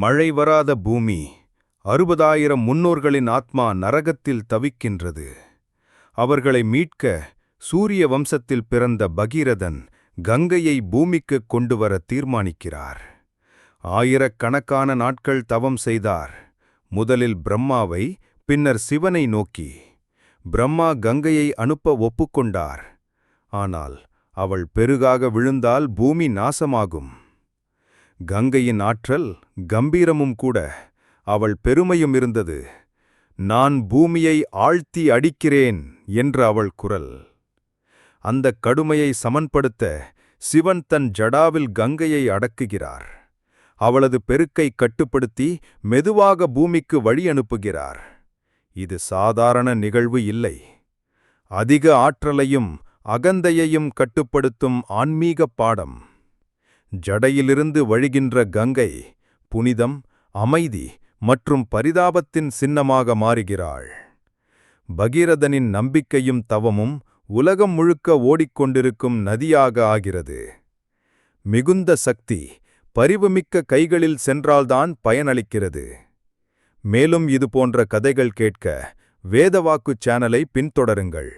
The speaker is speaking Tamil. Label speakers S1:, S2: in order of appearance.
S1: மழை வராத பூமி அறுபதாயிரம் முன்னோர்களின் ஆத்மா நரகத்தில் தவிக்கின்றது. அவர்களை மீட்க சூரிய வம்சத்தில் பிறந்த பகீரதன் கங்கையை பூமிக்குக் கொண்டுவர தீர்மானிக்கிறார். ஆயிரக்கணக்கான நாட்கள் தவம் செய்தார். முதலில் பிரம்மாவை பின்னர் சிவனை நோக்கி. பிரம்மா கங்கையை அனுப்ப ஒப்புக்கொண்டார். ஆனால் அவள் பெருகாக விழுந்தால் பூமி நாசமாகும். கங்கையின் ஆற்றல் கம்பீரமும் கூட அவள் பெருமையும் இருந்தது. நான் பூமியை ஆழ்த்தி அடிக்கிறேன் என்ற அவள் குரல். அந்த கடுமையை சமன்படுத்த சிவன் தன் ஜடாவில் கங்கையை அடக்குகிறார். அவளது பெருக்கை கட்டுப்படுத்தி மெதுவாக பூமிக்கு வழி அனுப்புகிறார். இது சாதாரண நிகழ்வு இல்லை. அதிக ஆற்றலையும் அகந்தையையும் கட்டுப்படுத்தும் ஆன்மீகப் பாடம். ஜடையிலிருந்து வழிகின்ற கங்கை புனிதம் அமைதி மற்றும் பரிதாபத்தின் சின்னமாக மாறுகிறாள். பகீரதனின் நம்பிக்கையும் தவமும் உலகம் முழுக்க ஓடிக்கொண்டிருக்கும் நதியாக ஆகிறது. மிகுந்த சக்தி பரிவுமிக்க கைகளில் சென்றால்தான் பயனளிக்கிறது. மேலும் இதுபோன்ற கதைகள் கேட்க வேதவாக்கு சேனலை பின்தொடருங்கள்.